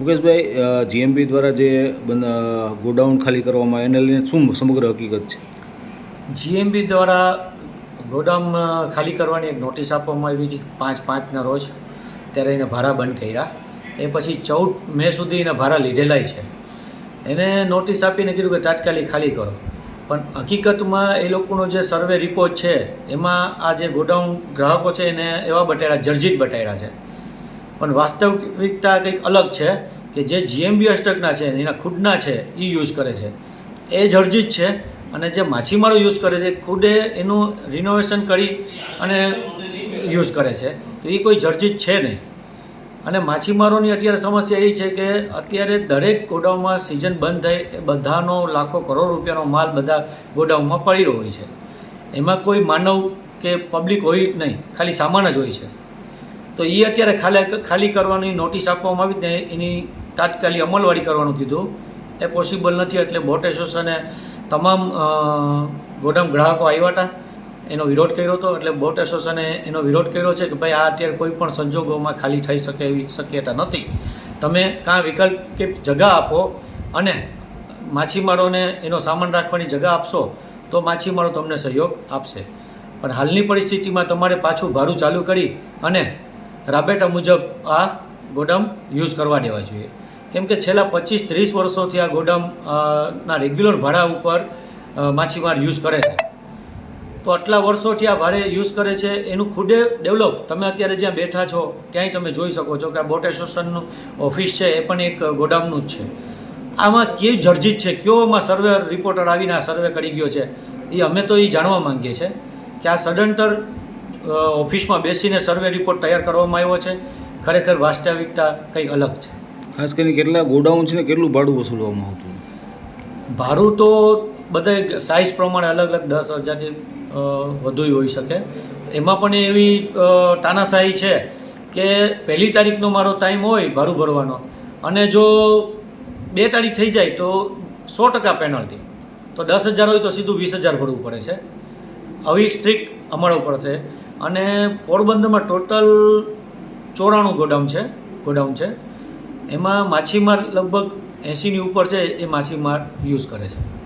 મુકેશભાઈ GMB દ્વારા જે godown ખાલી કરવામાં એને લઈને શું સમગ્ર હકીકત છે? જીએમબી દ્વારા ગોડાઉન ખાલી કરવાની એક નોટિસ આપવામાં આવી હતી પાંચ પાંચના રોજ. ત્યારે એને ભાડા બંધ કર્યા. એ પછી ચૌદ મે સુધી એના ભાડા લીધેલાય છે. એને નોટિસ આપીને કીધું કે તાત્કાલિક ખાલી કરો. પણ હકીકતમાં એ લોકોનો જે સર્વે રિપોર્ટ છે, એમાં આ જે ગોડાઉન ગ્રાહકો છે એને એવા બટાડ્યા, જર્જિત બટાડ્યા છે. પણ વાસ્તવિકતા કંઈક અલગ છે કે જે જીએમબી અષ્ટકના છે, એના ખુદના છે એ યુઝ કરે છે. એ જર્જિત છે અને જે માછીમારો યુઝ કરે છે ખુદે એનું રિનોવેશન કરી અને યુઝ કરે છે. તો એ કોઈ જર્જિત છે નહીં. અને માછીમારોની અત્યારે સમસ્યા એ છે કે અત્યારે દરેક ગોડાઉનમાં સિઝન બંધ થાય એ બધાનો લાખો કરોડ રૂપિયાનો માલ બધા ગોડાઉનમાં પડેલો હોય છે. એમાં કોઈ માનવ કે પબ્લિક હોય નહીં, ખાલી સામાન જ હોય છે. તો એ અત્યારે ખાલી ખાલી કરવાની નોટિસ આપવામાં આવી ને એની તાત્કાલિક અમલવારી કરવાનું કીધું. એ પોસિબલ નથી એટલે બોટ એસોસિએશને તમામ ગોડામ ગ્રાહકો આવ્યા હતા. એનો વિરોધ કર્યો હતો એટલે બોટ એસોસિએશને એનો વિરોધ કર્યો છે કે ભાઈ આ અત્યારે કોઈ પણ સંજોગોમાં ખાલી થઈ શકે એવી શક્યતા નથી. તમે કાં વિકલ્પ કે જગા આપો અને માછીમારોને એનો સામાન રાખવાની જગા આપશો તો માછીમારો તમને સહયોગ આપશે. પણ હાલની પરિસ્થિતિમાં તમારે પાછું ભાડું ચાલુ કરી અને રાબેટા મુજબ આ ગોડાઉન યુઝ કરવા દેવા જોઈએ. કેમ કે છેલ્લા પચીસ ત્રીસ વર્ષોથી આ ગોડાઉન ના રેગ્યુલર ભાડા ઉપર માછીમાર યુઝ કરે છે. તો આટલા વર્ષોથી આ ભારે યુઝ કરે છે, એનું ખુદે ડેવલપ તમે અત્યારે જ્યાં બેઠા છો ત્યાંય તમે જોઈ શકો છો કે આ બોટ એસોસિએશનનું ઓફિસ છે, એ પણ એક ગોડાઉનનું જ છે. આમાં કેવી જર્જિત છે કયો આમાં સર્વે રિપોર્ટર આવીને આ સર્વે કરી ગયો છે, એ અમે તો એ જાણવા માંગીએ છીએ કે આ સડન્ટર ઓફિસમાં બેસીને સર્વે રિપોર્ટ તૈયાર કરવામાં આવ્યો છે. ખરેખર વાસ્તવિકતા કંઈ અલગ છે. ખાસ કરીને કેટલા ગોડાઉન છે ને કેટલું ભાડું વસૂલવામાં આવતું? ભાડું તો બધા સાઇઝ પ્રમાણે અલગ અલગ દસ હજારથી વધુ વધુય હોઈ શકે. એમાં પણ એવી તાનાશાહી છે કે પહેલી તારીખનો મારો ટાઈમ હોય ભાડું ભરવાનો અને જો બે તારીખ થઈ જાય તો સો ટકા પેનલ્ટી તો દસ હજાર હોય તો સીધું વીસ હજાર ભરવું પડે છે. આવી સ્ટ્રીક અમારા ઉપર છે. અને પોરબંદરમાં ટોટલ ચોરાણું ગોડાઉન છે ગોડાઉન છે. એમાં માછીમાર લગભગ એંસીની ઉપર છે, એ માછીમાર યુઝ કરે છે.